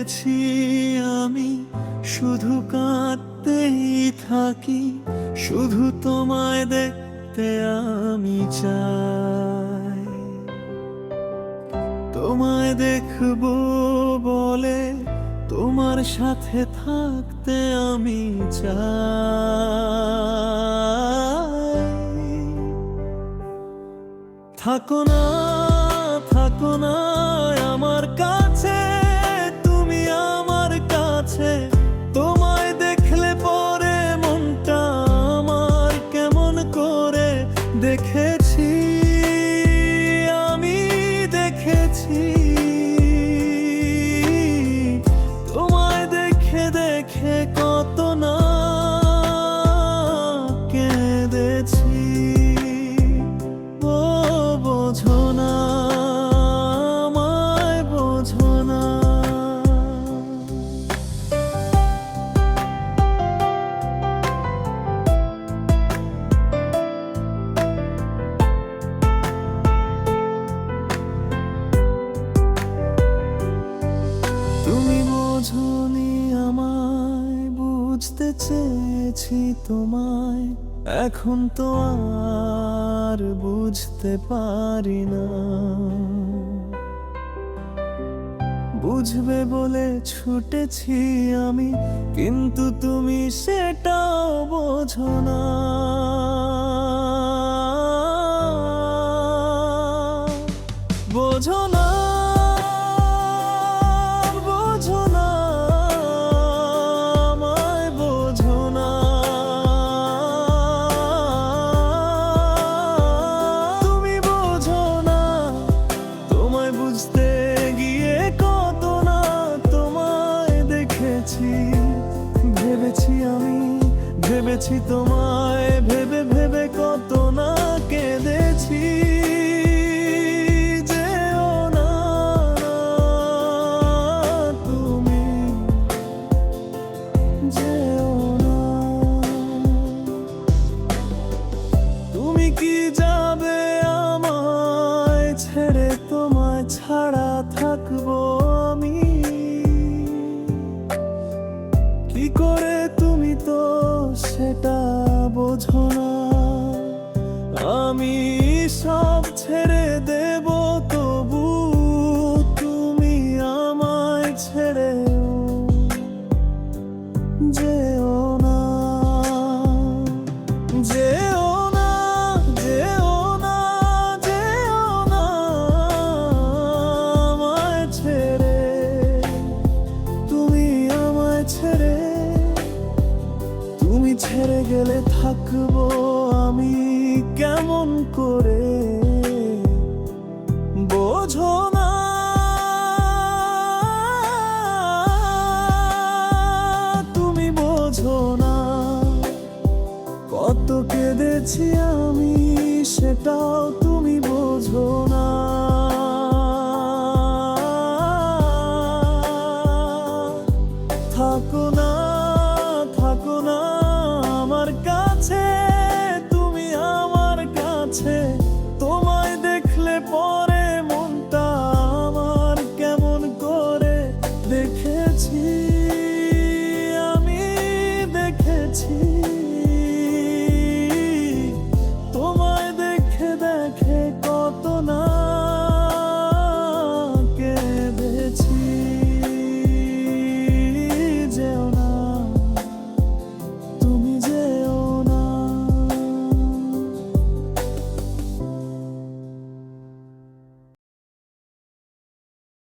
কত আমি, শুধু কাঁদতেই থাকি, শুধু তোমায় দেখতে আমি চাই। তোমায় দেখব বলে তোমার সাথে থাকতে আমি চাই। থাকো না। দেখেছি আমি দেখেছি। তোমায় দেখে দেখে কত না কেঁদেছি। বোঝনি আমায় বুঝতে চেয়েছি তোমায়। এখন তো আর বুঝতে পারি না। বুঝবে বলে ছুটেছি আমি, কিন্তু তুমি সেটাও বোঝো না। বোঝো না। ভেবেছি তোমায়, ভেবে ভেবে কত না কেঁদেছি। যেও না তুমি। যেও তুমি কি যাবে আমায় ছেড়ে? তোমায় ছাড়া থাকব আমি। কি করে তুমি তো সেটা বোঝো না। আমি গেলে থাকব আমি কেমন করে? বোঝো না। তুমি বোঝো না। কত কেঁদেছি আমি সেটাও তুমি বোঝো না। থাকো না। eternity.